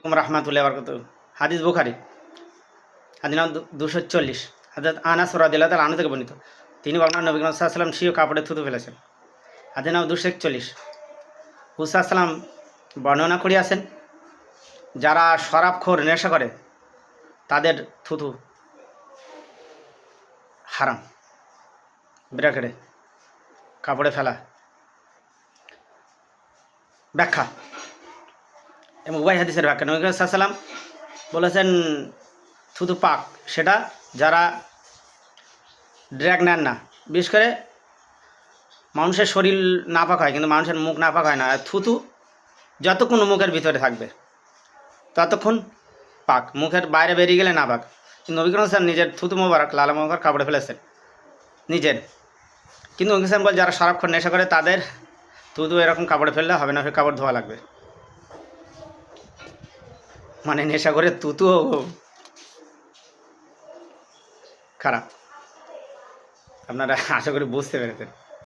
আলাইকুম রহমতুল্লাহ বরকত হাদিস বুখারি, হাদিস নাম দুশো চল্লিশ। হাজরত আনাস রাদিল্লাহ আনু থেকে বর্ণিত। তিনি বর্ণনা নবী সাল্লাম সিও কাপড়ে থুতু ফেলেছেন। হাদিস নাম দুশো একচল্লিশ। হুসাল্লাম বর্ণনা করিয়াছেন, যারা শরাবখোর নেশা করে, তাদের থুতু হারাম। ব্র্যাকেটে কাপড়ে ফেলা ব্যাখ্যা। এবং উভয় হাদিসের ব্যাখ্যা। নবী সাল্লাম বলেছেন, থুতু পাক, সেটা যারা ড্র্যাগ নেন না। বিশেষ করে মানুষের শরীর নাপাক হয়, কিন্তু মানুষের মুখ নাপাক হয় না। আর থুতু যতক্ষণ মুখের ভিতরে থাকবে, ততক্ষণ পাক। মুখের বাইরে বেরিয়ে গেলে না পাক কিন্তু নবীকরণ সাহেব নিজের থুতু মোবারক, লালা মোবারক কাপড়ে ফেলেছেন। নিজের। কিন্তু সাহেব বল যারা সারাক্ষণ নেশা করে, তাদের থুতু এরকম কাপড়ে ফেললে হবে না ফের কাপড় ধোয়া লাগবে। মানে নেশা করে তুতু খারাপ। আপনারা আশা করি বুঝতে পেরেছেন।